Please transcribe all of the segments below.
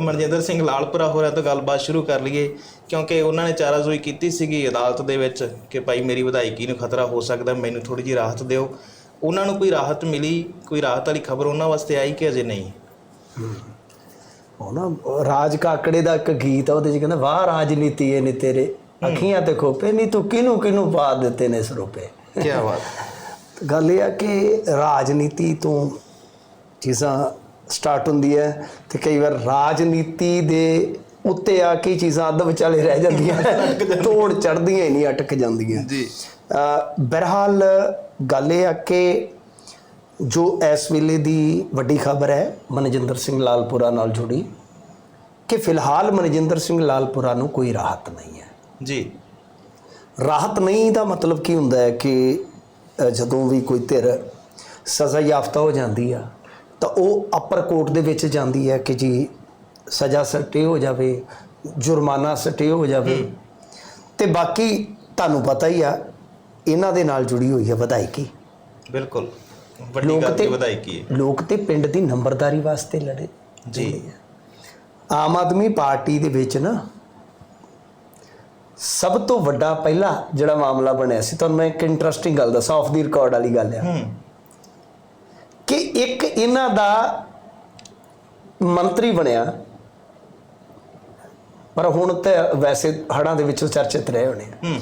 ਮਨਜਿੰਦਰ ਸਿੰਘ ਲਾਲਪੁਰਾ ਹੋਰਾਂ ਤੋਂ ਗੱਲਬਾਤ ਸ਼ੁਰੂ ਕਰ ਲਈਏ ਕਿਉਂਕਿ ਉਹਨਾਂ ਨੇ ਚਾਰਾਜ਼ੋਈ ਕੀਤੀ ਸੀਗੀ ਅਦਾਲਤ ਦੇ ਵਿੱਚ ਕਿ ਭਾਈ ਮੇਰੀ ਵਿਧਾਇਕੀ ਨੂੰ ਖਤਰਾ ਹੋ ਸਕਦਾ ਮੈਨੂੰ ਥੋੜੀ ਜਿਹੀ ਰਾਹਤ ਦਿਓ। ਉਹਨਾਂ ਨੂੰ ਕੋਈ ਰਾਹਤ ਮਿਲੀ ਕੋਈ ਰਾਹਤ ਵਾਲੀ ਖਬਰ ਉਹਨਾਂ ਵਾਸਤੇ ਆਈ ਕਿ ਅਜੇ ਨਹੀਂ? ਉਹ ਨਾ ਰਾਜ ਕਾਕੜੇ ਦਾ ਇੱਕ ਗੀਤ ਆ ਉਹਦੇ ਚ ਕਹਿੰਦਾ ਵਾਹ ਰਾਜਨੀਤੀ ਏ ਨੀ ਤੇਰੇ ਅੱਖੀਆਂ ਤੇ ਖੋਪੇ ਨਹੀਂ ਤੂੰ ਕਿਨੂੰ ਕਿਨੂੰ ਪਾ ਦਿੱਤੇ ਨੇ ਸਰੂਪੇ? ਕੀ ਬਾਤ। ਗੱਲ ਇਹ ਆ ਕਿ ਰਾਜਨੀਤੀ ਤੋਂ ਚੀਜ਼ਾਂ ਸਟਾਰਟ ਹੁੰਦੀ ਹੈ ਤੇ ਕਈ ਵਾਰ ਰਾਜਨੀਤੀ ਦੇ ਉੱਤੇ ਆ ਕੇ ਚੀਜ਼ਾਂ ਅੱਧ ਵਿਚਾਲੇ ਰਹਿ ਜਾਂਦੀਆਂ ਤੋੜ ਚੜਦੀਆਂ ਹੀ ਨਹੀਂ ਅਟਕ ਜਾਂਦੀਆਂ। ਜੀ। ਬਹਰਹਾਲ ਗੱਲ ਇਹ ਆ ਕਿ ਜੋ ਇਸ ਵੇਲੇ ਦੀ ਵੱਡੀ ਖਬਰ ਹੈ ਮਨਜਿੰਦਰ ਸਿੰਘ ਲਾਲਪੁਰਾ ਨਾਲ ਜੁੜੀ ਕਿ ਫਿਲਹਾਲ ਮਨਜਿੰਦਰ ਸਿੰਘ ਲਾਲਪੁਰਾ ਨੂੰ ਕੋਈ ਰਾਹਤ ਨਹੀਂ ਹੈ। ਜੀ। ਰਾਹਤ ਨਹੀਂ ਦਾ ਮਤਲਬ ਕੀ ਹੁੰਦਾ ਹੈ ਕਿ ਜਦੋਂ ਵੀ ਕੋਈ ਧਿਰ ਸਜ਼ਾ ਯਾਫਤਾ ਹੋ ਜਾਂਦੀ ਆ ਤਾਂ ਉਹ ਅਪਰ ਕੋਰਟ ਦੇ ਵਿੱਚ ਜਾਂਦੀ ਹੈ ਕਿ ਜੀ ਸਜ਼ਾ ਸਟੇ ਹੋ ਜਾਵੇ ਜੁਰਮਾਨਾ ਸਟੇ ਹੋ ਜਾਵੇ। ਤੇ ਬਾਕੀ ਤੁਹਾਨੂੰ ਪਤਾ ਹੀ ਆ ਇਹਨਾਂ ਦੇ ਨਾਲ ਜੁੜੀ ਹੋਈ ਹੈ ਵਧਾਈਕੀ ਬਿਲਕੁਲ। ਵੱਡੀ ਲੋਕ ਗੱਲ ਤੇ ਵਧਾਈਕੀ ਹੈ। ਲੋਕ ਤੇ ਪਿੰਡ ਦੀ ਨੰਬਰਦਾਰੀ ਵਾਸਤੇ ਲੜੇ। ਜੀ। ਆਮ ਆਦਮੀ ਪਾਰਟੀ ਦੇ ਵਿੱਚ ਨਾ ਸਭ ਤੋਂ ਵੱਡਾ ਪਹਿਲਾ ਜਿਹੜਾ ਮਾਮਲਾ ਬਣਿਆ ਸੀ ਤੁਹਾਨੂੰ ਮੈਂ ਇੱਕ ਇੰਟਰਸਟਿੰਗ ਗੱਲ ਦੱਸਾਂ ਆਫ ਦੀ ਰਿਕਾਰਡ ਵਾਲੀ ਗੱਲ ਆ। ਹੂੰ। ਕਿ ਇੱਕ ਇਹਨਾਂ ਦਾ ਮੰਤਰੀ ਬਣਿਆ। ਪਰ ਹੁਣ ਤੇ ਵੈਸੇ ਹੜਾਂ ਦੇ ਵਿੱਚੋਂ ਚਰਚਿਤ ਰਹੇ ਹੋਣੇ ਆ। ਹੂੰ।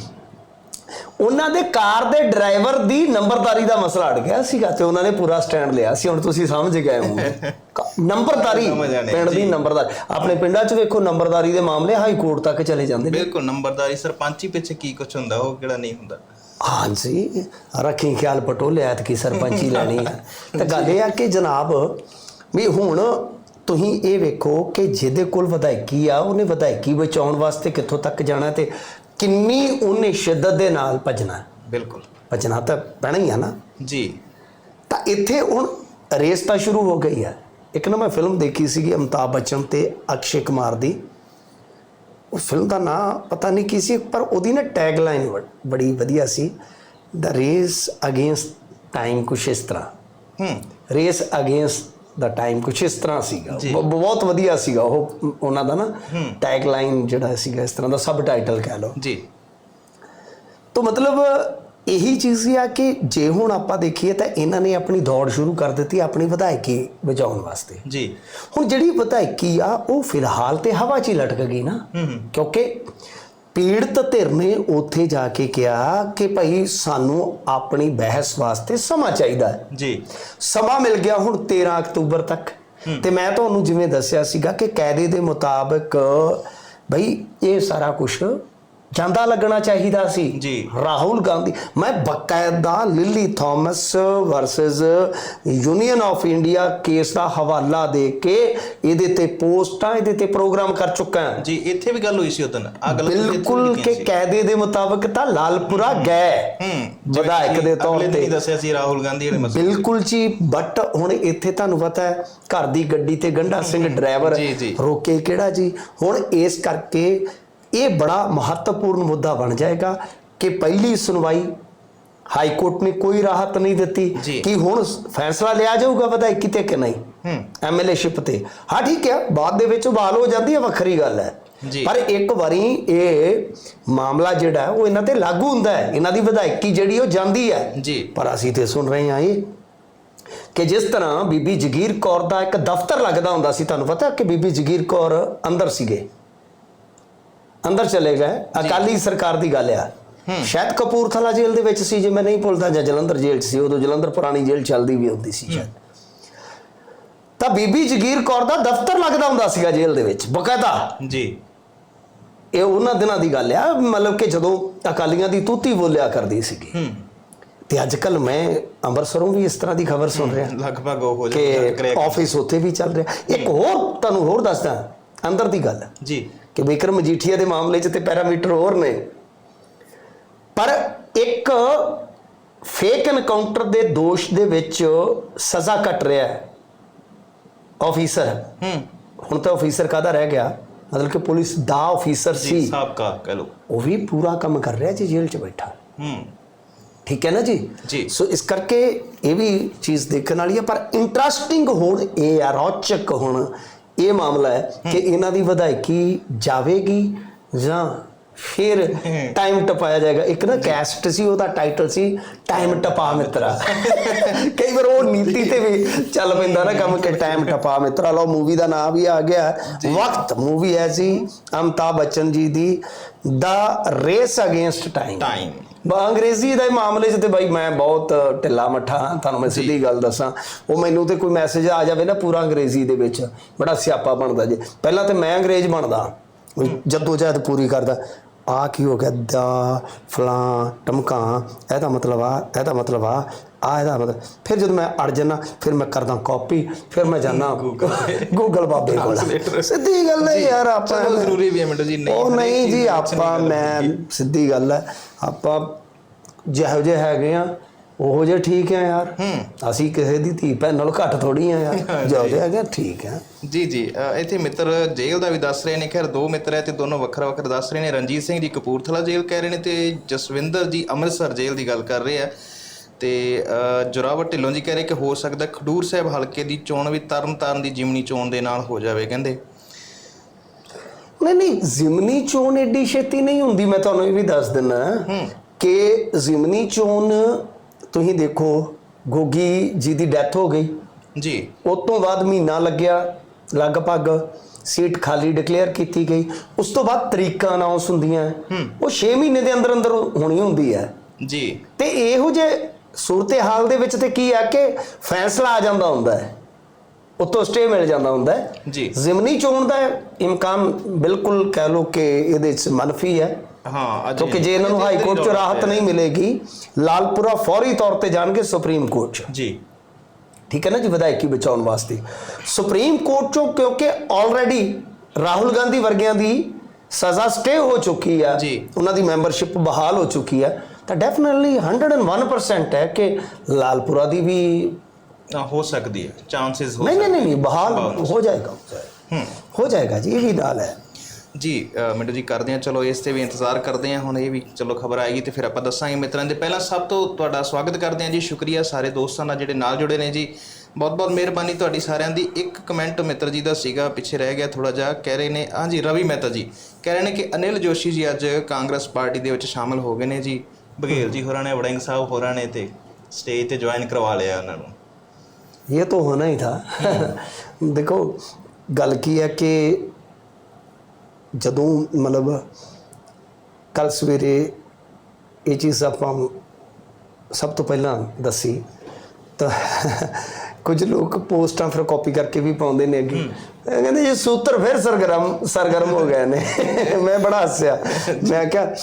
ਉਹਨਾਂ ਦੇ ਕਾਰ ਦੇ ਡਰਾਈਵਰ ਦੀ ਨੰਬਰਦਾਰੀ ਦਾ ਮਸਲਾ ਅੜ ਗਿਆ ਸੀਗਾ ਤੇ ਉਹਨਾਂ ਨੇ ਪੂਰਾ ਸਟੈਂਡ ਲਿਆ ਸੀ। ਹੁਣ ਤੁਸੀਂ ਸਮਝ ਗਏ ਹੋਵੋਗੇ। ਨੰਬਰਦਾਰੀ ਪਿੰਡ ਦੀ। ਨੰਬਰਦਾਰੀ। ਆਪਣੇ ਪਿੰਡਾਂ 'ਚ ਵੇਖੋ ਨੰਬਰਦਾਰੀ ਦੇ ਮਾਮਲੇ ਹਾਈ ਕੋਰਟ ਤੱਕ ਚਲੇ ਜਾਂਦੇ ਨੇ। ਬਿਲਕੁਲ ਨੰਬਰਦਾਰੀ ਸਰਪੰਚੀ ਪਿੱਛੇ ਕੀ ਕੁਝ ਹੁੰਦਾ ਉਹ ਕਿਹੜਾ ਨਹੀਂ ਹੁੰਦਾ। ਹਾਂਜੀ ਰੱਖੀ ਖਿਆਲ ਪਟੋਲੇ ਐਤ ਕੀ ਸਰਪੰਚੀ ਲੈਣੀ ਆ। ਤੇ ਗੱਲ ਇਹ ਆ ਕਿ ਜਨਾਬ ਵੀ ਹੁਣ ਤੁਸੀਂ ਇਹ ਵੇਖੋ ਕਿ ਜਿਹਦੇ ਕੋਲ ਵਿਧਾਇਕੀ ਆ ਉਹਨੇ ਵਿਧਾਇਕੀ ਬਚਾਉਣ ਵਾਸਤੇ ਕਿੱਥੋਂ ਤੱਕ ਜਾਣਾ ਤੇ ਕਿੰਨੀ ਉਹਨੇ ਸ਼ਿੱਦਤ ਦੇ ਨਾਲ ਭਜਣਾ। ਬਿਲਕੁਲ। ਭਜਣਾ ਤਾਂ ਪੈਣਾ ਹੀ ਆ ਨਾ। ਜੀ। ਤਾਂ ਇੱਥੇ ਹੁਣ ਰੇਸ ਤਾਂ ਸ਼ੁਰੂ ਹੋ ਗਈ ਹੈ ਇੱਕ ਨਾ ਮੈਂ ਫਿਲਮ ਦੇਖੀ ਸੀਗੀ ਅਮਿਤਾਭ ਬੱਚਨ ਤੇ ਅਕਸ਼ੇ ਕੁਮਾਰ ਦੀ। ਉਹ ਫਿਲਮ ਦਾ ਨਾਂ ਪਤਾ ਨਹੀਂ ਕੀ ਸੀ ਪਰ ਉਹਦੀ ਨਾ ਟੈਗ ਲਾਈਨ ਬੜੀ ਵਧੀਆ ਸੀ ਦ ਰੇਸ ਅਗੇਂਸਟ ਟਾਈਮ ਕੁਛ ਇਸ ਤਰ੍ਹਾਂ। ਹੂੰ। ਰੇਸ ਅਗੇਂਸਟ ਦਾ ਟਾਈਮ ਕੁਛ ਇਸ ਤਰ੍ਹਾਂ ਸੀਗਾ। ਬਹੁਤ ਵਧੀਆ ਸੀਗਾ ਉਹ ਉਹਨਾਂ ਦਾ ਨਾ ਟੈਗ ਲਾਈਨ ਜਿਹੜਾ ਸੀਗਾ ਇਸ ਤਰ੍ਹਾਂ ਦਾ ਸਬ ਟਾਈਟਲ ਕਹਿ ਲਓ। ਜੀ। ਤਾਂ ਮਤਲਬ ਇਹੀ ਚੀਜ਼ ਹੀ ਆ ਕਿ ਜੇ ਹੁਣ ਆਪਾਂ ਦੇਖੀਏ ਤਾਂ ਇਹਨਾਂ ਨੇ ਆਪਣੀ ਦੌੜ ਸ਼ੁਰੂ ਕਰ ਦਿੱਤੀ ਆਪਣੀ ਵਿਧਾਇਕੀ ਬਚਾਉਣ ਵਾਸਤੇ। ਜੀ। ਹੁਣ ਜਿਹੜੀ ਵਿਧਾਇਕੀ ਆ ਉਹ ਫਿਲਹਾਲ ਤੇ ਹਵਾ 'ਚ ਹੀ ਲਟਕ ਗਈ ਨਾ। ਕਿਉਂਕਿ ਪੀੜਤ ਧਿਰ ਨੇ ਉੱਥੇ ਜਾ ਕੇ ਕਿਹਾ ਕਿ ਭਾਈ ਸਾਨੂੰ ਆਪਣੀ ਬਹਿਸ ਵਾਸਤੇ ਸਮਾਂ ਚਾਹੀਦਾ ਹੈ। ਜੀ। ਸਮਾਂ ਮਿਲ ਗਿਆ ਹੁਣ 13 ਅਕਤੂਬਰ ਤੱਕ। ਤੇ ਮੈਂ ਤੁਹਾਨੂੰ ਜਿਵੇਂ ਦੱਸਿਆ ਸੀਗਾ ਕਿ ਕਾਇਦੇ ਦੇ ਮੁਤਾਬਕ ਬਈ ਇਹ ਸਾਰਾ ਕੁਝ ਜਾਂਦਾ ਲੱਗਣਾ ਚਾਹੀਦਾ ਸੀ। ਜੀ। ਰਾਹੁਲ ਗਾਂਧੀ ਮੈਂ ਬਕਾਇਦਾ Lily Thomas versus union of India case ਦਾ ਹਵਾਲਾ ਦੇ ਕੇ ਇਹਦੇ ਤੇ ਪੋਸਟਾਂ ਇਹਦੇ ਤੇ ਪ੍ਰੋਗਰਾਮ ਕਰ ਚੁੱਕਾ ਹਾਂ। ਜੀ ਇੱਥੇ ਵੀ ਗੱਲ ਹੋਈ ਸੀ ਉਦੋਂ। ਆ ਗੱਲ ਬਿਲਕੁਲ ਕਿ। ਕਾਇਦੇ ਦੇ ਮੁਤਾਬਕ ਤਾਂ ਲਾਲਪੁਰਾ ਗਏ। ਹੂੰ। ਵਿਧਾਇਕ ਦੇ ਤੌਰ ਤੇ। ਦੱਸਿਆ ਸੀ ਰਾਹੁਲ ਗਾਂਧੀ ਵਾਲੇ ਮਸਲੇ ਬਿਲਕੁਲ ਜੀ ਬਟ ਹੁਣ ਇੱਥੇ ਤੁਹਾਨੂੰ ਪਤਾ ਹੈ ਘਰ ਦੀ ਗੱਡੀ ਤੇ ਗੰਡਾ ਸਿੰਘ ਡਰਾਈਵਰ। ਰੋਕੇ ਕਿਹੜਾ ਜੀ? ਹੁਣ ਇਸ ਕਰਕੇ ਇਹ ਬੜਾ ਮਹੱਤਵਪੂਰਨ ਮੁੱਦਾ ਬਣ ਜਾਏਗਾ ਕਿ ਪਹਿਲੀ ਸੁਣਵਾਈ ਹਾਈ ਕੋਰਟ ਨੇ ਕੋਈ ਰਾਹਤ ਨਹੀਂ ਦਿੱਤੀ। ਕਿ ਹੁਣ ਫੈਸਲਾ ਲਿਆ ਜਾਊਗਾ ਵਿਧਾਇਕੀ ਤੇ ਕਿ ਨਹੀਂ? ਹੂੰ। ਐਮਐਲਏ ਸ਼ਿਪ ਤੇ। ਹਾਂ ਠੀਕ ਹੈ ਬਾਅਦ ਦੇ ਵਿੱਚ ਬਹਾਲ ਹੋ ਜਾਂਦੀ ਹੈ ਵੱਖਰੀ ਗੱਲ ਹੈ। ਪਰ ਇੱਕ ਵਾਰੀ ਇਹ ਮਾਮਲਾ ਜਿਹੜਾ ਉਹ ਇਹਨਾਂ ਤੇ ਲਾਗੂ ਹੁੰਦਾ ਹੈ। ਇਹਨਾਂ ਦੀ ਵਿਧਾਇਕੀ ਜਿਹੜੀ ਉਹ ਜਾਂਦੀ ਹੈ। ਜੀ। ਪਰ ਅਸੀਂ ਤੇ ਸੁਣ ਰਹੇ ਹਾਂ ਇਹ ਕਿ ਜਿਸ ਤਰ੍ਹਾਂ ਬੀਬੀ ਜਗੀਰ ਕੌਰ ਦਾ ਇੱਕ ਦਫ਼ਤਰ ਲੱਗਦਾ ਹੁੰਦਾ ਸੀ ਤੁਹਾਨੂੰ ਪਤਾ ਕਿ ਬੀਬੀ ਜਗੀਰ ਕੌਰ ਅੰਦਰ ਸੀਗੇ। ਅੰਦਰ ਚਲੇ ਗਏ। ਅਕਾਲੀ ਸਰਕਾਰ ਦੀ ਗੱਲ ਆ। ਸ਼ਾਇਦ ਕਪੂਰਥਲਾ ਜੇਲ੍ਹ ਦੇ ਵਿੱਚ ਸੀ ਜੇ ਮੈਂ ਨਹੀਂ ਭੁੱਲਦਾ ਜਾਂ ਜਲੰਧਰ ਜੇਲ੍ਹ ਸੀ ਉਦੋਂ ਜਲੰਧਰ ਪੁਰਾਣੀ ਜੇਲ੍ਹ ਚੱਲਦੀ ਵੀ ਹੁੰਦੀ ਸੀ ਸ਼ਾਇਦ। ਤਾਂ ਬੀਬੀ ਜਗੀਰ ਕੌਰ ਦਾ ਦਫ਼ਤਰ ਲੱਗਦਾ ਹੁੰਦਾ ਸੀਗਾ ਜੇਲ੍ਹ ਦੇ ਵਿੱਚ ਬਕਾਇਦਾ। ਜੀ। ਇਹ ਉਹਨਾਂ ਦਿਨਾਂ ਦੀ ਗੱਲ ਆ ਮਤਲਬ ਕਿ ਜਦੋਂ ਅਕਾਲੀਆਂ ਦੀ ਤੂਤੀ ਬੋਲਿਆ ਕਰਦੀ ਸੀਗੀ। ਤੇ ਅੱਜ ਕੱਲ ਮੈਂ ਅੰਮ੍ਰਿਤਸਰੋਂ ਵੀ ਇਸ ਤਰ੍ਹਾਂ ਦੀ ਖਬਰ ਸੁਣ ਰਿਹਾ। ਲਗਭਗ ਉਹ ਹੋ ਕਿ ਜਾਂਦਾ ਆਫਿਸ ਉੱਥੇ ਵੀ ਚੱਲ ਰਿਹਾ। ਇੱਕ ਹੋਰ ਤੁਹਾਨੂੰ ਹੋਰ ਦੱਸਦਾ ਅੰਦਰ ਦੀ ਗੱਲ। ਜੀ। ਕਿ ਵਿਕਰਮ ਮਜੀਠੀਆ ਦੇ ਮਾਮਲੇ 'ਚ ਤੇ ਪੈਰਾਮੀਟਰ ਹੋਰ ਨੇ। ਪਰ ਇੱਕ ਫੇਕ ਐਨਕਾਊਂਟਰ ਦੇ ਦੋਸ਼ ਦੇ ਵਿੱਚ ਸਜ਼ਾ ਕੱਟ ਰਿਹਾ ਹੈ। ਆਫੀਸਰ ਹੂੰ। ਹੁਣ ਤਾਂ ਆਫੀਸਰ ਕਾਹਦਾ ਰਹਿ ਗਿਆ? ਮਤਲਬ ਕਿ ਪੁਲਿਸ ਦਾ ਆਫੀਸਰ ਸੀ। ਸਾਬਕਾ ਕਹ ਲੋ ਉਹ ਵੀ ਪੂਰਾ ਕੰਮ ਕਰ ਰਿਹਾ ਜੀ ਜੇਲ੍ਹ 'ਚ ਬੈਠਾ। ਹੂੰ। ਠੀਕ ਹੈ ਨਾ ਜੀ? ਜੀ। ਸੋ ਇਸ ਕਰਕੇ ਇਹ ਵੀ ਚੀਜ਼ ਦੇਖਣ ਵਾਲੀ ਹੈ ਪਰ ਇੰਟਰਸਟਿੰਗ ਹੁਣ ਇਹ ਆ ਰੌਚਕ ਹੁਣ ਇਹ ਮਾਮਲਾ ਹੈ ਕਿ ਇਹਨਾਂ ਦੀ ਵਿਧਾਇਕੀ ਜਾਵੇਗੀ ਜਾਂ ਫਿਰ ਟਾਈਮ ਟਪਾਇਆ ਜਾਏਗਾ। ਇੱਕ ਨਾ ਕੈਸਟ ਸੀ ਉਹਦਾ ਟਾਈਟਲ ਸੀ ਟਾਈਮ ਟਪਾ ਮਿੱਤਰਾ ਕਈ ਵਾਰ ਉਹ ਨੀਤੀ ਤੇ ਵੀ ਚੱਲ ਪੈਂਦਾ ਨਾ ਕੰਮ ਕਿ ਟਾਈਮ ਟਪਾ ਮਿੱਤਰਾ ਲਓ ਮੂਵੀ ਦਾ ਨਾਮ ਵੀ ਆ ਗਿਆ। ਵਕਤ ਮੂਵੀ ਹੈ ਸੀ ਅਮਤਾਬ ਬੱਚਨ ਜੀ ਦੀ the race against time time ਅੰਗਰੇਜ਼ੀ ਦੇ ਮਾਮਲੇ 'ਚ ਤੇ ਬਾਈ ਮੈਂ ਬਹੁਤ ਢਿੱਲਾ ਮੱਠਾ ਤੁਹਾਨੂੰ ਮੈਂ ਸਿੱਧੀ ਗੱਲ ਦੱਸਾਂ। ਉਹ ਮੈਨੂੰ ਤੇ ਕੋਈ ਮੈਸੇਜ ਆ ਜਾਵੇ ਨਾ ਪੂਰਾ ਅੰਗਰੇਜ਼ੀ ਦੇ ਵਿੱਚ ਬੜਾ ਸਿਆਪਾ ਬਣਦਾ ਜੇ। ਪਹਿਲਾਂ ਤੇ ਮੈਂ ਅੰਗਰੇਜ਼ ਬਣਦਾ। ਜਦੋਂ ਜਦ ਪੂਰੀ ਕਰਦਾ। ਆ ਕੀ ਹੋ ਗਿਆ? ਦਾ ਫਲਾਂ ਟਮਕਾਂ ਇਹਦਾ ਮਤਲਬ ਆ ਇਹਦਾ ਮਤਲਬ ਆ ਆ ਇਹਦਾ ਮਤਲਬ। ਫਿਰ ਜਦੋਂ ਮੈਂ ਅੜ ਜਾਣਾ ਫਿਰ ਮੈਂ ਕਰਦਾ ਕਾਪੀ ਫਿਰ ਮੈਂ ਜਾਣਾ ਗੂਗਲ ਬਾਬੇ ਕੋਲ। ਸਿੱਧੀ ਗੱਲ ਹੈ ਯਾਰ ਆਪਾਂ ਜ਼ਰੂਰੀ ਵੀ ਹੈ ਮਿੰਟੂ ਜੀ ਨਹੀਂ ਉਹ ਨਹੀਂ ਜੀ ਆਪਾਂ ਮੈਂ। ਸਿੱਧੀ ਗੱਲ ਹੈ ਆਪਾਂ ਜਿਹੋ ਜਿਹੇ ਹੈਗੇ ਆ ਉਹੋ ਜਿਹੇ ਠੀਕ ਆ ਯਾਰ। ਅਸੀਂ ਕਿਸੇ ਦੀ ਧੀ ਭੈਣ ਨਾਲੋਂ ਘੱਟ ਥੋੜੀ ਆ ਯਾਰ। ਹੈਗੇ ਆ, ਠੀਕ ਆ। ਜੀ ਜੀ। ਇੱਥੇ ਮਿੱਤਰ ਜੇਲ੍ਹ ਦਾ ਵੀ ਦੱਸ ਰਹੇ ਨੇ ਖੈਰ ਦੋ ਮਿੱਤਰ ਹੈ ਤੇ ਦੋਨੋਂ ਵੱਖਰਾ ਵੱਖਰਾ ਦੱਸ ਰਹੇ ਨੇ। ਰਣਜੀਤ ਸਿੰਘ ਜੀ ਕਪੂਰਥਲਾ ਜੇਲ੍ਹ ਕਹਿ ਰਹੇ ਨੇ ਤੇ ਜਸਵਿੰਦਰ ਜੀ ਅੰਮ੍ਰਿਤਸਰ ਜੇਲ੍ਹ ਦੀ ਗੱਲ ਕਰ ਰਹੇ ਆ। ਤੇ ਜੋਰਾਵਰ ਢਿੱਲੋਂ ਜੀ ਕਹਿ ਰਹੇ ਕਿ ਹੋ ਸਕਦਾ ਖਡੂਰ ਸਾਹਿਬ ਹਲਕੇ ਦੀ ਚੋਣ ਵੀ ਤਰਨਤਾਰਨ ਦੀ ਜਿਮਨੀ ਚੋਣ ਦੇ ਨਾਲ ਹੋ ਜਾਵੇ ਕਹਿੰਦੇ। ਨਹੀਂ ਨਹੀਂ ਜ਼ਿਮਨੀ ਚੋਣ ਏਡੀ ਛੇਤੀ ਨਹੀਂ ਹੁੰਦੀ। ਮੈਂ ਤੁਹਾਨੂੰ ਇਹ ਵੀ ਦੱਸ ਦਿੰਨਾ ਕਿ ਜ਼ਿਮਨੀ ਚੋਣ ਤੁਸੀਂ ਦੇਖੋ ਗੋਗੀ ਜੀ ਦੀ ਡੈਥ ਹੋ ਗਈ। ਜੀ। ਉਸ ਤੋਂ ਬਾਅਦ ਮਹੀਨਾ ਲੱਗਿਆ ਲਗਭਗ ਸੀਟ ਖਾਲੀ ਡਿਕਲੇਅਰ ਕੀਤੀ ਗਈ। ਉਸ ਤੋਂ ਬਾਅਦ ਤਰੀਕਾਂ ਅਨਾਉਂਸ ਹੁੰਦੀਆਂ। ਉਹ 6 ਮਹੀਨੇ ਦੇ ਅੰਦਰ ਅੰਦਰ ਹੋਣੀ ਹੁੰਦੀ ਹੈ। ਜੀ। ਤੇ ਇਹੋ ਜੇ ਸੂਰਤ ਹਾਲ ਦੇ ਵਿੱਚ ਤੇ ਕੀ ਹੈ ਕਿ ਫੈਸਲਾ ਆ ਜਾਂਦਾ ਹੁੰਦਾ ਹੈ। ਉਤੋਂ ਸਟੇ ਮਿਲ ਜਾਂਦਾ ਹੁੰਦਾ ਹੈ। ਜੀ। ਜ਼ਿਮਨੀ ਚੋਣ ਦਾ ਇਮਕਾਨ ਬਿਲਕੁਲ ਕਹਿ ਲੋ ਕਿ ਇਹਦੇ ਵਿੱਚ ਮਨਫੀ ਹੈ। ਹਾਂ ਕਿਉਂਕਿ ਜੇ ਇਹਨਾਂ ਨੂੰ ਹਾਈ ਕੋਰਟ 'ਚ ਰਾਹਤ ਨਹੀਂ ਮਿਲੇਗੀ ਲਾਲਪੁਰਾ ਫੌਰੀ ਤੌਰ ਤੇ ਜਾਣਗੇ ਸੁਪਰੀਮ ਕੋਰਟ 'ਚ। ਜੀ। ਠੀਕ ਹੈ ਨਾ ਜੀ ਵਿਧਾਇਕੀ ਬਚਾਉਣ ਵਾਸਤੇ। ਸੁਪਰੀਮ ਕੋਰਟ ਚੋਂ ਕਿਉਂਕਿ ਆਲਰੇਡੀ ਰਾਹੁਲ ਗਾਂਧੀ ਵਰਗਿਆਂ ਦੀ ਸਜ਼ਾ ਸਟੇ ਹੋ ਚੁੱਕੀ ਆ। ਉਹਨਾਂ ਦੀ ਮੈਂਬਰਸ਼ਿਪ ਬਹਾਲ ਹੋ ਚੁੱਕੀ ਹੈ ਤਾਂ ਡੈਫੀਨਿਟਲੀ 101% ਹੈ ਕਿ ਲਾਲਪੁਰਾ ਦੀ ਵੀ ਹੋ ਸਕਦੀ ਹੈ ਚਾਂਸਸ ਹੋ ਨਹੀਂ ਨਹੀਂ ਨਹੀਂ ਬਹਾਲ ਹੋ ਜਾਏਗਾ। ਹੂੰ। ਹੋ ਜਾਏਗਾ ਜੀ ਇਹ ਵੀ ਨਾਲ ਹੈ। ਜੀ ਮਿੰਟੂ ਜੀ ਕਰਦੇ ਆ ਚਲੋ, ਇਸ ਤੇ ਵੀ ਇੰਤਜ਼ਾਰ ਕਰਦੇ ਆ ਹੁਣ ਇਹ ਵੀ ਚਲੋ ਖਬਰ ਆਏਗੀ ਤੇ ਫਿਰ ਆਪਾਂ ਦੱਸਾਂਗੇ ਮਿੱਤਰਾਂ ਦੇ। ਪਹਿਲਾਂ ਸਭ ਤੋਂ ਤੁਹਾਡਾ ਸਵਾਗਤ ਕਰਦੇ ਆ ਜੀ। ਸ਼ੁਕਰੀਆ ਸਾਰੇ ਦੋਸਤਾਂ ਦਾ ਜਿਹੜੇ ਨਾਲ ਜੁੜੇ ਨੇ ਜੀ। ਬਹੁਤ-ਬਹੁਤ ਮਿਹਰਬਾਨੀ ਤੁਹਾਡੀ ਸਾਰਿਆਂ ਦੀ। ਇੱਕ ਕਮੈਂਟ ਮਿੱਤਰ ਜੀ ਦਾ ਸੀਗਾ, ਪਿੱਛੇ ਰਹਿ ਗਿਆ ਥੋੜਾ ਜਿਹਾ। ਕਹਿ ਰਹੇ ਨੇ, ਹਾਂ ਜੀ, ਰਵੀ ਮਹਿਤਾ ਜੀ। ਕਹਿ ਰਹੇ ਨੇ ਕਿ ਅਨਿਲ ਜੋਸ਼ੀ ਜੀ ਅੱਜ ਕਾਂਗਰਸ ਪਾਰਟੀ ਦੇ ਵਿੱਚ ਸ਼ਾਮਲ ਹੋ ਗਏ ਨੇ ਜੀ। ਬਗੇਲ ਜੀ ਹੋਰਾਂ ਨੇ, ਵੜਿੰਗ ਸਾਹਿਬ ਹੋਰਾਂ ਨੇ ਤੇ ਸਟੇਜ ਤੇ ਜੁਆਇਨ ਕਰਵਾ ਲਿਆ ਉਹਨਾਂ ਨੂੰ। ਇਹ ਤਾਂ ਹੋਣਾ ਹੀ ਥਾ। ਦੇਖੋ, ਗੱਲ ਕੀ ਹੈ ਕਿ ਜਦੋਂ ਮਤਲਬ ਕੱਲ ਸਵੇਰੇ ਇਹ ਚੀਜ਼ ਆਪਾਂ ਸਭ ਤੋਂ ਪਹਿਲਾਂ ਦੱਸੀ ਤਾਂ ਕੁਝ ਲੋਕ ਪੋਸਟਾਂ ਫਿਰ ਕਾਪੀ ਕਰਕੇ ਵੀ ਪਾਉਂਦੇ ਨੇ ਅੱਗੇ ਕਹਿੰਦੇ ਇਹ ਸੂਤਰ ਫਿਰ ਸਰਗਰਮ ਸਰਗਰਮ ਹੋ ਗਏ ਨੇ। ਮੈਂ ਬੜਾ ਹੱਸਿਆ। ਮੈਂ ਕਿਹਾ